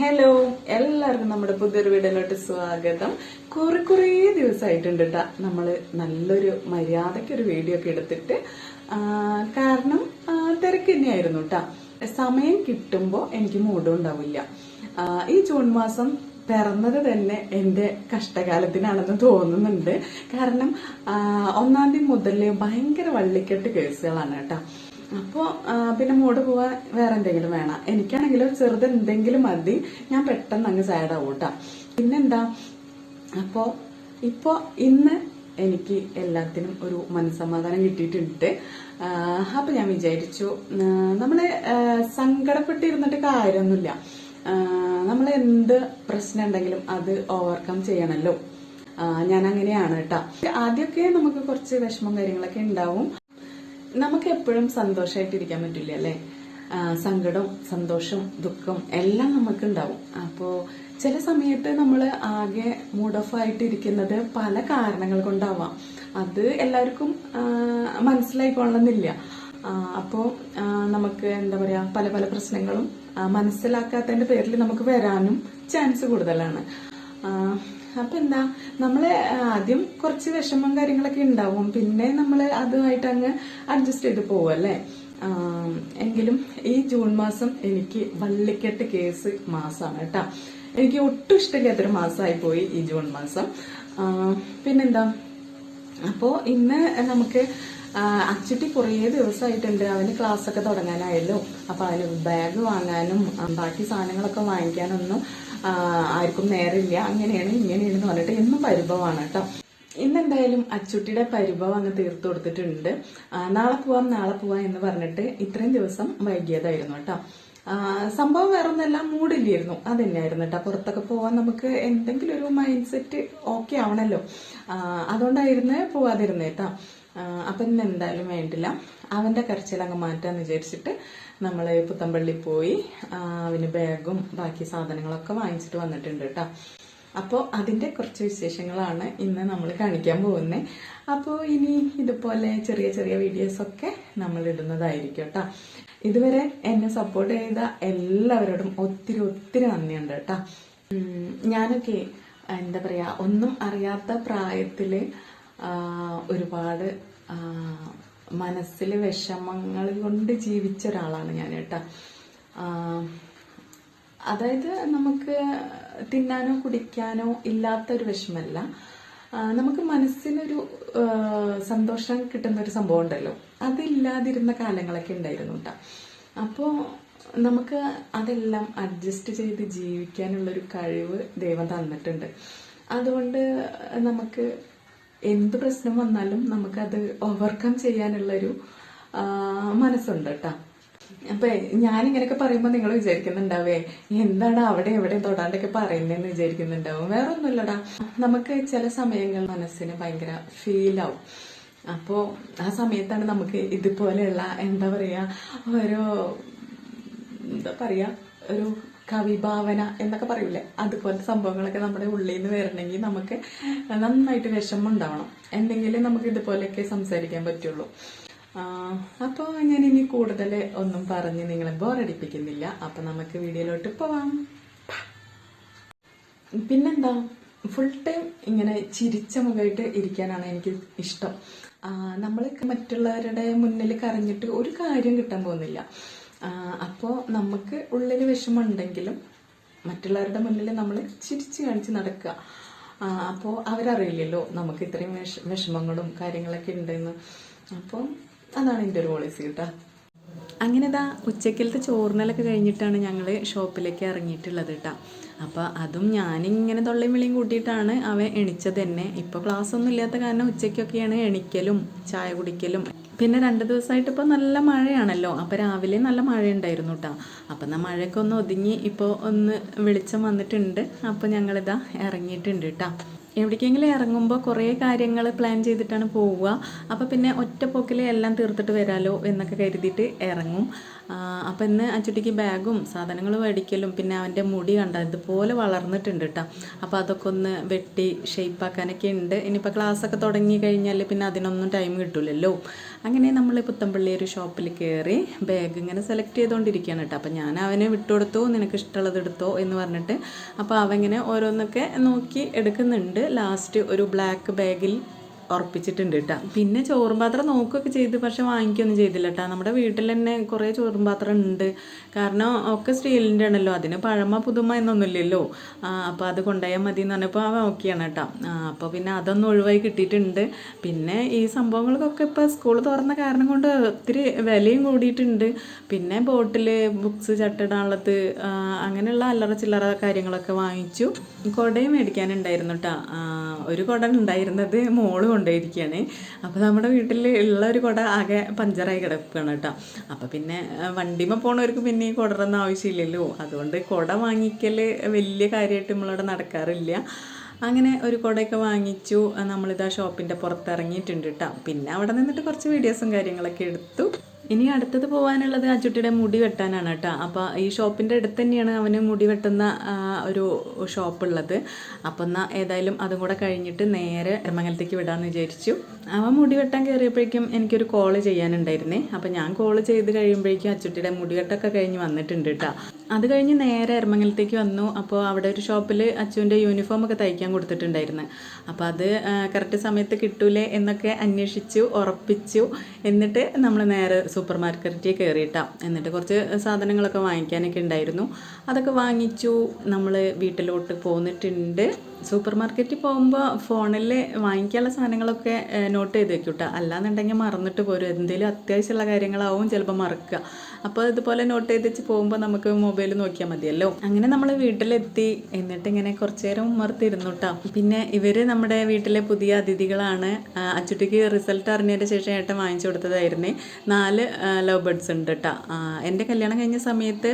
Hello എല്ലാവർക്കും നമ്മുടെ പുതിയൊരു വീഡിയോയിലോട്ട് സ്വാഗതം. കുറെ കുറേ ദിവസമായിട്ടുണ്ട് കേട്ടാ നമ്മൾ നല്ലൊരു മര്യാദയ്ക്ക് ഒരു വീഡിയോ ഒക്കെ എടുത്തിട്ട് കാരണം തിരക്ക് തന്നെയായിരുന്നു കേട്ടാ സമയം കിട്ടുമ്പോ എനിക്ക് മൂഡും ഉണ്ടാവില്ല. ഈ ജൂൺ മാസം പിറന്നത് തന്നെ എന്റെ കഷ്ടകാലത്തിനാണെന്ന് തോന്നുന്നുണ്ട്. കാരണം ഒന്നാം തീയതി മുതലേ ഭയങ്കര വള്ളിക്കെട്ട് കേസുകളാണ് കേട്ടോ അപ്പോ പിന്നെ മൂട് പോവാൻ വേറെ എന്തെങ്കിലും വേണം? എനിക്കാണെങ്കിലും ചെറുത് എന്തെങ്കിലും മതി. ഞാൻ പെട്ടെന്ന് അങ്ങ് സാഡ് ആവൂട്ടാ പിന്നെന്താ? അപ്പോ ഇപ്പോ ഇന്ന് എനിക്ക് എല്ലാത്തിനും ഒരു മനസ്സമാധാനം കിട്ടിയിട്ടുണ്ട്. അപ്പൊ ഞാൻ വിചാരിച്ചു നമ്മൾ സങ്കടപ്പെട്ടിരുന്നിട്ട് കാര്യമൊന്നുമില്ല. നമ്മൾ എന്ത് പ്രശ്നം ഉണ്ടെങ്കിലും അത് ഓവർകം ചെയ്യണല്ലോ. ഞാൻ അങ്ങനെയാണ് കേട്ടോ. ആദ്യമൊക്കെ നമുക്ക് കുറച്ച് വിഷമം കാര്യങ്ങളൊക്കെ ഉണ്ടാവും. നമുക്ക് എപ്പോഴും സന്തോഷമായിട്ടിരിക്കാൻ പറ്റില്ല അല്ലേ? സങ്കടം സന്തോഷം ദുഃഖം എല്ലാം നമുക്ക് ഉണ്ടാവും അപ്പോ ചില സമയത്ത് നമ്മൾ ആകെ മൂഡ് ഓഫ് ആയിട്ടിരിക്കുന്നത് പല കാരണങ്ങൾ കൊണ്ടാവാം. അത് എല്ലാവർക്കും മനസ്സിലായിക്കൊള്ളണമെന്നില്ല. അപ്പോ നമുക്ക് എന്താ പറയാ പല പല പ്രശ്നങ്ങളും മനസ്സിലാക്കാത്തതിന്റെ പേരിൽ നമുക്ക് വരാനും ചാൻസ് കൂടുതലാണ്. അപ്പൊ എന്താ നമ്മൾ ആദ്യം കുറച്ച് വിഷമം കാര്യങ്ങളൊക്കെ ഉണ്ടാവും പിന്നെ നമ്മൾ അതുമായിട്ട് അങ്ങ് അഡ്ജസ്റ്റ് ചെയ്ത് പോവല്ലേ എങ്കിലും ഈ ജൂൺ മാസം എനിക്ക് വള്ളിക്കെട്ട് കേസ് മാസമാണ് കേട്ടാ. എനിക്ക് ഒട്ടും ഇഷ്ടമില്ലാത്തൊരു മാസമായി പോയി ഈ ജൂൺ മാസം. പിന്നെന്താ? അപ്പോ ഇന്ന് നമുക്ക് അച്ചുട്ടി കുറേ ദിവസമായിട്ടുണ്ട് അവന് ക്ലാസ് ഒക്കെ തുടങ്ങാനായല്ലോ. അപ്പൊ അവന് ബാഗ് വാങ്ങാനും ബാക്കി സാധനങ്ങളൊക്കെ വാങ്ങിക്കാനൊന്നും ആർക്കും നേരമില്ല. അങ്ങനെയാണ് ഇങ്ങനെയാണ് എന്ന് പറഞ്ഞിട്ട് എന്നും പരിഭവമാണ് കേട്ടോ. ഇന്നെന്തായാലും അച്ചുട്ടിയുടെ പരിഭവം അങ്ങ് തീർത്തു കൊടുത്തിട്ടുണ്ട്. നാളെ പോവാം നാളെ പോവാം എന്ന് പറഞ്ഞിട്ട് ഇത്രയും ദിവസം വൈകിയതായിരുന്നു കേട്ടോ. സംഭവം വേറെ ഒന്നല്ല മൂടില്ലായിരുന്നു. അത് തന്നെയായിരുന്നു കേട്ടോ. പുറത്തൊക്കെ പോവാൻ നമുക്ക് എന്തെങ്കിലും ഒരു മൈൻഡ് സെറ്റ് ഓക്കെ ആവണല്ലോ. അതുകൊണ്ടായിരുന്നേ അതുകൊണ്ടായിരുന്നു പോവാതിരുന്നേ കേട്ടോ. ആ, അപ്പൊ ഇന്ന് എന്തായാലും വേണ്ടില്ല. അവന്റെ കരച്ചിലങ്ങ് മാറ്റാന്ന് വിചാരിച്ചിട്ട് നമ്മൾ പുത്തമ്പള്ളി പോയി അവന് ബാഗും ബാക്കി സാധനങ്ങളൊക്കെ വാങ്ങിച്ചിട്ട് വന്നിട്ടുണ്ട് കേട്ടോ. അപ്പോൾ അതിന്റെ കുറച്ച് വിശേഷങ്ങളാണ് ഇന്ന് നമ്മൾ കാണിക്കാൻ പോകുന്നത് അപ്പോൾ ഇനി ഇതുപോലെ ചെറിയ ചെറിയ വീഡിയോസൊക്കെ നമ്മൾ ഇടുന്നതായിരിക്കും കേട്ടോ. ഇതുവരെ എന്നെ സപ്പോർട്ട് ചെയ്ത എല്ലാവരോടും ഒത്തിരി ഒത്തിരി നന്ദിയുണ്ട് കേട്ടോ. ഞാനൊക്കെ എന്താ പറയാ ഒന്നും അറിയാത്ത പ്രായത്തിൽ ആ, ഒരുപാട് മനസ്സിൽ വിഷമങ്ങൾ കൊണ്ട് ജീവിച്ച ഒരാളാണ് ഞാൻ കേട്ടോ. അതായത് നമുക്ക് തിന്നാനോ കുടിക്കാനോ ഇല്ലാത്ത ഒരു വിഷമല്ല നമുക്ക് മനസ്സിനൊരു സന്തോഷം കിട്ടുന്ന ഒരു സംഭവം ഉണ്ടല്ലോ. അതില്ലാതിരുന്ന കാലങ്ങളൊക്കെ ഉണ്ടായിരുന്നു കേട്ടോ. അപ്പോ നമുക്ക് അതെല്ലാം അഡ്ജസ്റ്റ് ചെയ്ത് ജീവിക്കാനുള്ളൊരു കഴിവ് ദൈവം തന്നിട്ടുണ്ട്. അതുകൊണ്ട് നമുക്ക് എന്ത് പ്രശ്നം വന്നാലും നമുക്കത് ഓവർകം ചെയ്യാനുള്ളൊരു ഒരു മനസ്സുണ്ട് കേട്ടോ അപ്പൊ ഞാനിങ്ങനെയൊക്കെ പറയുമ്പോ നിങ്ങൾ വിചാരിക്കുന്നുണ്ടാവേ എന്താണ് അവിടെ എവിടെ തൊടാണ്ടൊക്കെ പറയുന്നതെന്ന് വിചാരിക്കുന്നുണ്ടാവും. വേറെ ഒന്നുമില്ലടാ നമുക്ക് ചില സമയങ്ങൾ മനസ്സിന് ഭയങ്കര ഫീൽ ആവും. അപ്പോ ആ സമയത്താണ് നമുക്ക് ഇതുപോലെയുള്ള എന്താ പറയാ ഓരോ എന്താ പറയാ ഒരു കവിഭാവന എന്നൊക്കെ പറയൂലേ? അതുപോലത്തെ സംഭവങ്ങളൊക്കെ നമ്മുടെ ഉള്ളിൽ നിന്ന് വരണമെങ്കിൽ നമുക്ക് നന്നായിട്ട് വിഷമം ഉണ്ടാവണം. എന്തെങ്കിലും നമുക്ക് ഇതുപോലെയൊക്കെ സംസാരിക്കാൻ പറ്റുള്ളൂ. അപ്പോൾ ഞാൻ ഇനി കൂടുതൽ ഒന്നും പറഞ്ഞ് നിങ്ങളെ ബോറടിപ്പിക്കുന്നില്ല അപ്പൊ നമുക്ക് വീഡിയോയിലോട്ട് പോവാം. പിന്നെന്താ? ഫുൾ ടൈം ഇങ്ങനെ ചിരിച്ച മുഖമായിട്ട് ഇരിക്കാനാണ് എനിക്ക് ഇഷ്ടം. നമ്മൾ മറ്റുള്ളവരുടെ മുന്നിൽ കരഞ്ഞിട്ട് ഒരു കാര്യം കിട്ടാൻ പോകുന്നില്ല. അപ്പോൾ നമുക്ക് ഉള്ളിൽ വിഷമമുണ്ടെങ്കിലും മറ്റുള്ളവരുടെ മുന്നിൽ നമ്മൾ ചിരിച്ച് കാണിച്ച് നടക്കുക. അപ്പോൾ അവരറിയില്ലല്ലോ നമുക്ക് ഇത്രയും വിഷ വിഷമങ്ങളും കാര്യങ്ങളൊക്കെ ഉണ്ടെന്ന്. അപ്പോൾ അതാണ് എന്റെ ഒരു പോളിസി കേട്ടോ. അങ്ങനെ ഇതാ ഉച്ചക്കലത്തെ ചോറിനലൊക്കെ കഴിഞ്ഞിട്ടാണ് ഞങ്ങൾ ഷോപ്പിലേക്ക് ഇറങ്ങിയിട്ടുള്ളത് കേട്ടോ. അപ്പോൾ അതും ഞാനിങ്ങനെ തൊള്ളയും വിളിയും കൂട്ടിയിട്ടാണ് അവൻ എണിച്ചത് തന്നെ. ഇപ്പോൾ ക്ലാസ് ഒന്നും ഇല്ലാത്ത കാരണം ഉച്ചയ്ക്കൊക്കെയാണ് എണിക്കലും ചായ കുടിക്കലും. പിന്നെ രണ്ട് ദിവസമായിട്ട് ഇപ്പോൾ നല്ല മഴയാണല്ലോ. അപ്പോൾ രാവിലെ നല്ല മഴ ഉണ്ടായിരുന്നു കേട്ടോ അപ്പോൾ എന്നാൽ മഴയൊക്കെ ഒന്ന് ഒതുങ്ങി ഇപ്പോൾ ഒന്ന് വെളിച്ചം വന്നിട്ടുണ്ട്. അപ്പോൾ ഞങ്ങളിതാ ഇറങ്ങിയിട്ടുണ്ട് കേട്ടോ എവിടേക്കെങ്കിലും ഇറങ്ങുമ്പോൾ കുറേ കാര്യങ്ങൾ പ്ലാൻ ചെയ്തിട്ടാണ് പോവുക. അപ്പോൾ പിന്നെ ഒറ്റ പോക്കിൽ എല്ലാം തീർത്തിട്ട് വരാലോ എന്നൊക്കെ കരുതിയിട്ട് ഇറങ്ങും. അപ്പം ഇന്ന് അച്ചുട്ടിക്ക് ബാഗും സാധനങ്ങൾ മേടിക്കലും പിന്നെ അവന്റെ മുടി കണ്ട ഇതുപോലെ വളർന്നിട്ടുണ്ട് കേട്ടോ അപ്പോൾ അതൊക്കെ ഒന്ന് വെട്ടി ഷേപ്പാക്കാനൊക്കെ ഉണ്ട്. ഇനിയിപ്പോൾ ക്ലാസ്സൊക്കെ തുടങ്ങി കഴിഞ്ഞാൽ പിന്നെ അതിനൊന്നും ടൈം കിട്ടില്ലല്ലോ അങ്ങനെ നമ്മൾ പുത്തമ്പള്ളി ഒരു ഷോപ്പിൽ കയറി ബാഗ് ഇങ്ങനെ സെലക്ട് ചെയ്തുകൊണ്ടിരിക്കുകയാണ് കേട്ടോ അപ്പോൾ ഞാൻ അവനെ വിട്ടുകൊടുത്തു നിനക്ക് ഇഷ്ടമുള്ളത് എടുത്തോ എന്ന് പറഞ്ഞിട്ട് അപ്പോൾ അവങ്ങനെ ഓരോന്നൊക്കെ നോക്കി എടുക്കുന്നുണ്ട്. ലാസ്റ്റ് ഒരു ബ്ലാക്ക് ബാഗിൽ ഉറപ്പിച്ചിട്ടുണ്ട് കേട്ടോ പിന്നെ ചോറും പാത്രം നോക്കുകയൊക്കെ ചെയ്ത് പക്ഷെ വാങ്ങിക്കൊന്നും ചെയ്തില്ല കേട്ടോ നമ്മുടെ വീട്ടിൽ തന്നെ കുറേ ചോറും പാത്രം ഉണ്ട്. കാരണം ഒക്കെ സ്റ്റീലിന്റെ ആണല്ലോ. അതിന് പഴമ പുതുമ എന്നൊന്നുമില്ലല്ലോ. അപ്പോൾ അത് കൊണ്ടുപോയാൽ മതി എന്ന് പറഞ്ഞപ്പോൾ അവൻ ഓക്കെയാണ് കേട്ടോ അപ്പോൾ പിന്നെ അതൊന്നും ഒഴിവായി കിട്ടിയിട്ടുണ്ട്. പിന്നെ ഈ സംഭവങ്ങൾക്കൊക്കെ ഇപ്പോൾ സ്കൂൾ തുറന്ന കാരണം കൊണ്ട് ഒത്തിരി വിലയും കൂടിയിട്ടുണ്ട്. പിന്നെ ബോട്ടിൽ ബുക്സ് ചട്ടിടാനുള്ളത് അങ്ങനെയുള്ള അല്ലറ ചില്ലറ കാര്യങ്ങളൊക്കെ വാങ്ങിച്ചു. കുടയും മേടിക്കാനുണ്ടായിരുന്നു കേട്ടോ ഒരു കുട ഉണ്ടായിരുന്നത് മോൾ കൊണ്ടുപോയിരിക്കുകയാണ് അപ്പോൾ നമ്മുടെ വീട്ടിൽ ഉള്ള ഒരു കുട ആകെ പഞ്ചറായി കിടക്കുകയാണ് കേട്ടോ. അപ്പോൾ പിന്നെ വണ്ടിമ പോണവർക്ക് പിന്നെ ഈ കുടറൊന്നും ആവശ്യമില്ലല്ലോ. അതുകൊണ്ട് കുട വാങ്ങിക്കൽ വലിയ കാര്യമായിട്ട് നമ്മളിവിടെ നടക്കാറില്ല. അങ്ങനെ ഒരു കുടയൊക്കെ വാങ്ങിച്ചു. നമ്മളിതാ ഷോപ്പിന്റെ പുറത്തിറങ്ങിയിട്ടുണ്ട് കേട്ടോ. പിന്നെ അവിടെ നിന്നിട്ട് കുറച്ച് വീഡിയോസും കാര്യങ്ങളൊക്കെ എടുത്തു. ഇനി അടുത്തത് പോകാനുള്ളത് അച്ചുട്ടിയുടെ മുടി വെട്ടാനാണ് കേട്ടോ. അപ്പോൾ ഈ ഷോപ്പിന്റെ അടുത്ത് തന്നെയാണ് അവന് മുടി വെട്ടുന്ന ഒരു ഷോപ്പ് ഉള്ളത് അപ്പോൾ എന്നാൽ ഏതായാലും അതും കൂടെ കഴിഞ്ഞിട്ട് നേരെ എറമംഗലത്തേക്ക് വിടാമെന്ന് വിചാരിച്ചു. അവൻ മുടി വെട്ടാൻ കയറിയപ്പോഴേക്കും എനിക്കൊരു കോൾ ചെയ്യാനുണ്ടായിരുന്നേ. അപ്പം ഞാൻ കോൾ ചെയ്ത് കഴിയുമ്പോഴേക്കും അച്ചുട്ടിയുടെ മുടി വെട്ടൊക്കെ കഴിഞ്ഞ് വന്നിട്ടുണ്ട് കേട്ടോ. അത് കഴിഞ്ഞ് നേരെ എറമംഗലത്തേക്ക് വന്നു. അപ്പോൾ അവിടെ ഒരു ഷോപ്പിൽ അച്ചുവിന്റെ യൂണിഫോം ഒക്കെ തയ്ക്കാൻ കൊടുത്തിട്ടുണ്ടായിരുന്നു. അപ്പോൾ അത് കറക്റ്റ് സമയത്ത് കിട്ടൂലേ എന്നൊക്കെ അന്വേഷിച്ചു ഉറപ്പിച്ചു. എന്നിട്ട് നമ്മൾ നേരെ സൂപ്പർ മാർക്കറ്റിൽ കയറിയിട്ടാം എന്നിട്ട് കുറച്ച് സാധനങ്ങളൊക്കെ വാങ്ങിക്കാനൊക്കെ ഉണ്ടായിരുന്നു. അതൊക്കെ വാങ്ങിച്ചു. നമ്മൾ വീട്ടിലോട്ട് പോന്നിട്ടുണ്ട്. സൂപ്പർ മാർക്കറ്റിൽ പോകുമ്പോൾ ഫോണിൽ വാങ്ങിക്കാനുള്ള സാധനങ്ങളൊക്കെ നോട്ട് ചെയ്ത് വെക്കൂട്ടോ. അല്ലാന്നുണ്ടെങ്കിൽ മറന്നിട്ട് പോരും. എന്തെങ്കിലും അത്യാവശ്യമുള്ള കാര്യങ്ങളാവും ചിലപ്പോൾ മറക്കുക. അപ്പോൾ ഇതുപോലെ നോട്ട് ചെയ്ത് വെച്ച് പോകുമ്പോൾ നമുക്ക് മൊബൈൽ നോക്കിയാൽ മതിയല്ലോ. അങ്ങനെ നമ്മൾ വീട്ടിലെത്തി. എന്നിട്ട് ഇങ്ങനെ കുറച്ചു നേരം ഉമ്മർത്തിരുന്നു കേട്ടോ പിന്നെ ഇവർ നമ്മുടെ വീട്ടിലെ പുതിയ അതിഥികളാണ്. അച്ചുട്ടിക്ക് റിസൾട്ട് അറിഞ്ഞതിന് ശേഷം ഏട്ടൻ വാങ്ങിച്ചു കൊടുത്തതായിരുന്നേ. നാല് ലവ് ബേർഡ്സ് ഉണ്ട് കേട്ടോ എന്റെ കല്യാണം കഴിഞ്ഞ സമയത്ത്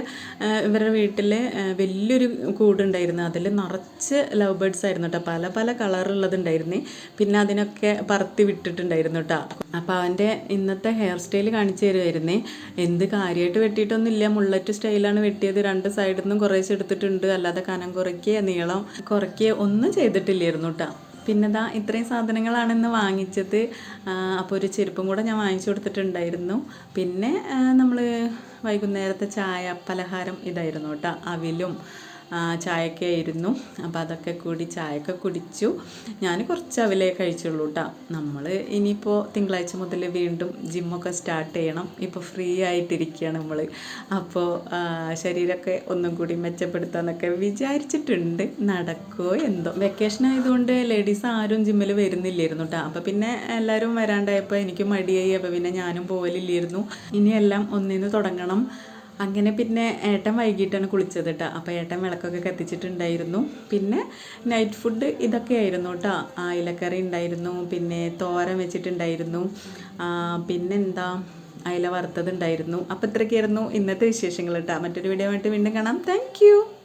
ഇവരുടെ വീട്ടിൽ വലിയൊരു കൂടുണ്ടായിരുന്നു. അതിൽ നിറച്ച് ലവ് ബേർഡ്സ് ആയിരുന്നു കേട്ടോ പല പല കളറുള്ളതുണ്ടായിരുന്നു പിന്നെ അതിനൊക്കെ പറത്തി വിട്ടിട്ടുണ്ടായിരുന്നു കേട്ടോ അപ്പോൾ അവന്റെ ഇന്നത്തെ ഹെയർ സ്റ്റൈൽ കാണിച്ചു തരുമായിരുന്നേ എന്ത് കാര്യമായിട്ട് വെട്ടിയിട്ടൊന്നുമില്ല. മുള്ളറ്റ് സ്റ്റൈലാണ് വെട്ടിയത്. രണ്ട് സൈഡിൽ നിന്നും കുറേശ്ശെ എടുത്തിട്ടുണ്ട്. അല്ലാതെ കനം കുറയ്ക്കുക നീളം കുറയ്ക്കുക ഒന്നും ചെയ്തിട്ടില്ലായിരുന്നു കേട്ടോ പിന്നെ ദാ ഇത്രയും സാധനങ്ങളാണ് ഇന്ന് വാങ്ങിച്ചത്. അപ്പോൾ ഒരു ചെരുപ്പും കൂടെ ഞാൻ വാങ്ങിച്ചു കൊടുത്തിട്ടുണ്ടായിരുന്നു. പിന്നെ നമ്മൾ വൈകുന്നേരത്തെ ചായ പലഹാരം ഇതായിരുന്നു കേട്ടോ അവിലും ചായയൊക്കെ ആയിരുന്നു. അപ്പോൾ അതൊക്കെ കൂടി ചായയൊക്കെ കുടിച്ചു. ഞാൻ കുറച്ച് അവലേ കഴിച്ചുള്ളൂ കേട്ടോ നമ്മൾ ഇനിയിപ്പോൾ തിങ്കളാഴ്ച മുതൽ വീണ്ടും ജിമ്മൊക്കെ സ്റ്റാർട്ട് ചെയ്യണം. ഇപ്പോൾ ഫ്രീ ആയിട്ടിരിക്കുകയാണ് നമ്മൾ അപ്പോൾ ശരീരമൊക്കെ ഒന്നും കൂടി മെച്ചപ്പെടുത്താമെന്നൊക്കെ വിചാരിച്ചിട്ടുണ്ട്. നടക്കുമോ എന്തോ. വെക്കേഷൻ ആയതുകൊണ്ട് ലേഡീസ് ആരും ജിമ്മിൽ വരുന്നില്ലായിരുന്നു കേട്ടോ അപ്പോൾ പിന്നെ എല്ലാവരും വരാണ്ടായപ്പോൾ എനിക്ക് മടിയായി. അപ്പോൾ പിന്നെ ഞാനും പോകലില്ലായിരുന്നു ഇനിയെല്ലാം ഒന്നിന്ന് തുടങ്ങണം. അങ്ങനെ പിന്നെ ഏട്ടൻ വൈകിട്ടാണ് കുളിച്ചത് കേട്ടോ അപ്പോൾ ഏട്ടൻ വിളക്കൊക്കെ കത്തിച്ചിട്ടുണ്ടായിരുന്നു. പിന്നെ നൈറ്റ് ഫുഡ് ഇതൊക്കെ ആയിരുന്നു കേട്ടോ അയിലക്കറി ഉണ്ടായിരുന്നു. പിന്നെ തോരൻ വെച്ചിട്ടുണ്ടായിരുന്നു. പിന്നെ പിന്നെന്താ? അയില വറുത്തത് ഉണ്ടായിരുന്നു. അപ്പോൾ ഇത്രയൊക്കെയായിരുന്നു ഇന്നത്തെ വിശേഷങ്ങൾ കേട്ടോ മറ്റൊരു വീഡിയോ ആയിട്ട് വീണ്ടും കാണാം. താങ്ക്